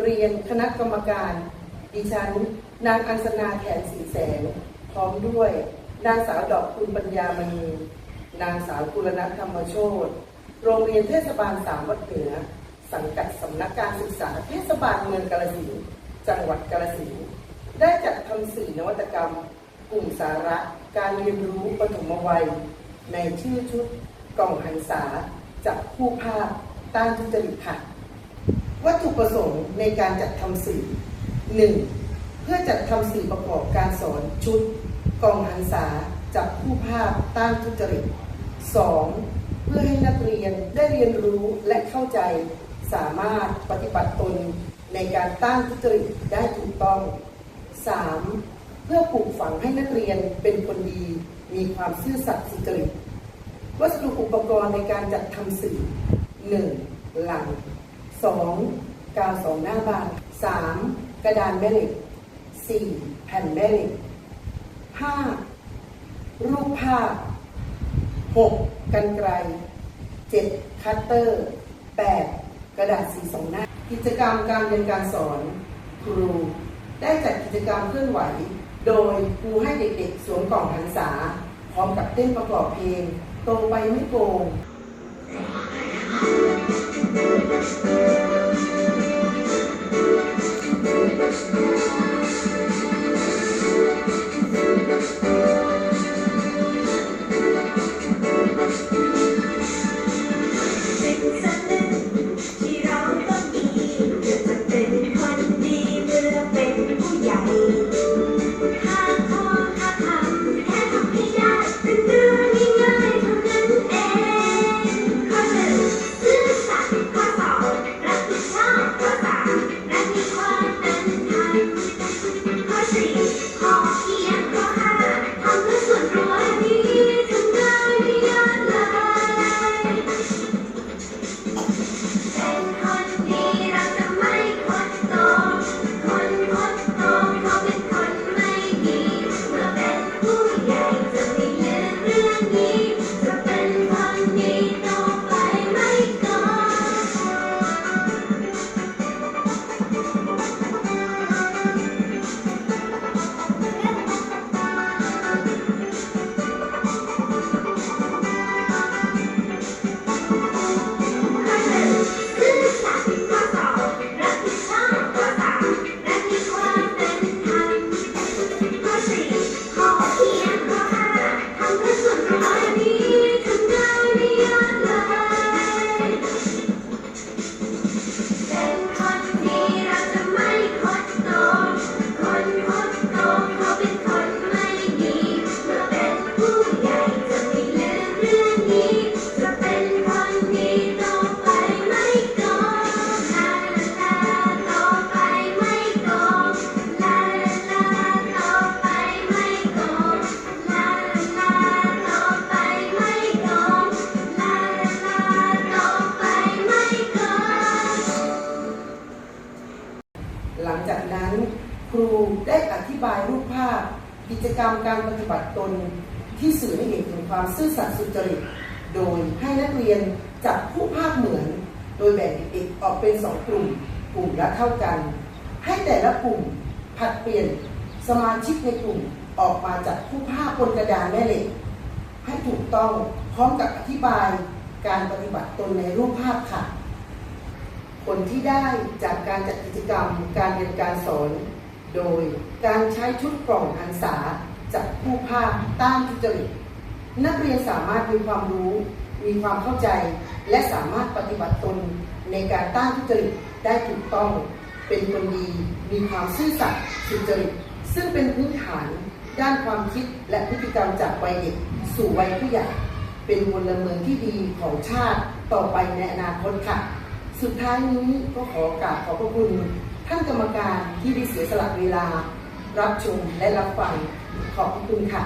เรียนคณะกรรมการ ดิฉัน นางอัญสนาแขนสีแสง พร้อมด้วย นางสาวดอกคุณปัญญามณี นางสาวกุลนัทธรรมโชตโรงเรียนเทศบาลสามวัดเหนือ สังกัดสำนักการศึกษาเทศบาลเมืองกาฬสินธุ์จังหวัดกาฬสินธุ์ได้จัดทำสื่อนวัตกรรม กลุ่มสาระ การเรียนรู้ปฐมวัย ในชื่อชุดกล่องหันษาจากผู้ภาพต้านทุจริตค่ะ วัตถุประสงค์ในการจัดทำสื่อ 1. เพื่อจัดทำสื่อประกอบการสอนชุด กองหันษาจากผู้ภาพต้านทุจริต 2. เพื่อให้นักเรียนได้เรียนรู้และเข้าใจสามารถปฏิบัติตนในการต้านทุจริตได้ถูกต้อง 3. เพื่อปลูกฝังให้นักเรียนเป็นคนดี มีความซื่อสัตย์สุจริต วัสดุอุปกรณ์ในการจัดทำสื่อ 1. หลัง 2. กาวสองหน้าบาน 3. กระดานแม่เหล็ก 4. แผ่นแม่เหล็ก 5. รูปภาพ 6. กันไกร 7. คัตเตอร์ 8. กระดาษสีสองหน้า กิจกรรมการเรียนการสอน ครู ได้จัดกิจกรรมเคลื่อนไหว โดยครูให้เด็กๆ สวมกล่องหันษา พร้อมกับเต้นประกอบเพลง โตไปไม่โกงสิ่ง Thank you. กิจกรรมการปฏิบัติตนที่สื่อให้เห็นถึงความซื่อสัตย์สุจริต โดยให้นักเรียนจับผู้ภาพเหมือน โดยแบ่งเด็กออกเป็นสองกลุ่ม กลุ่มละเท่ากัน ให้แต่ละกลุ่มผัดเปลี่ยนสมาชิกในกลุ่มออกมาจับผู้ภาพบนกระดานแม่เหล็ก ให้ถูกต้องพร้อมกับอธิบายการปฏิบัติตนในรูปภาพค่ะ ผลที่ได้จากการจัดกิจกรรมการเรียนการสอน โดยการใช้ชุดกล่องหันษาจากผู้ภาคต้านทุจริตนักเรียนสามารถมีความรู้ มีความเข้าใจ และสามารถปฏิบัติตนในการต้านทุจริตได้ถูกต้อง เป็นคนดี มีความซื่อสัตย์สุจริต ซึ่งเป็นพื้นฐานด้านความคิดและพฤติกรรมจากวัยเด็กสู่วัยผู้ใหญ่ เป็นพลเมืองที่ดีของชาติต่อไปในอนาคตค่ะ สุดท้ายนี้ก็ขอกราบขอบพระคุณ ท่านกรรมการที่ได้เสียสละเวลา รับชมและรับฟังขอบคุณค่ะ